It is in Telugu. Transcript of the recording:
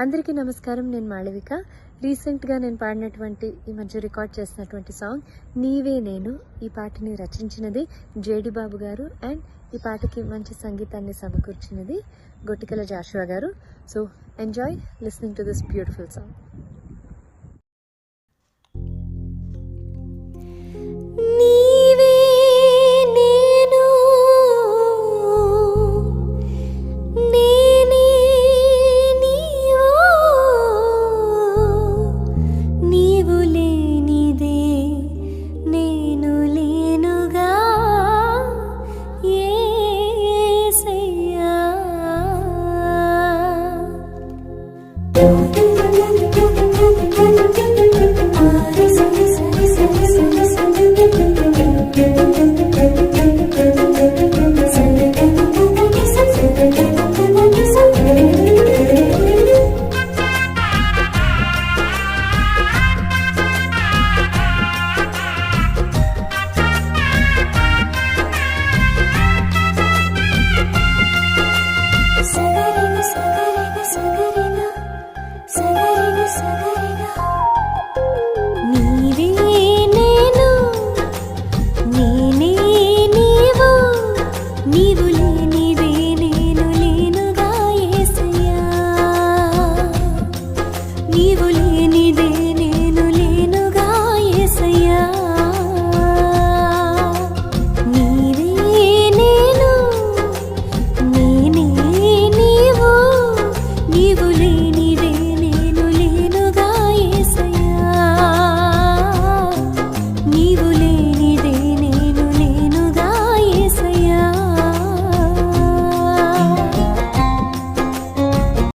అందరికీ నమస్కారం నేను మాళవిక. రీసెంట్గా నేను పాడినటువంటి ఈ మధ్య రికార్డ్ చేసినటువంటి సాంగ్ నీవే నేను ఈ పాటని రచించినది జేడి బాబు గారు అండ్ ఈ పాటకి మంచి సంగీతాన్ని సమకూర్చినది గొట్టికల జాషువా గారు. So enjoy listening to this beautiful song.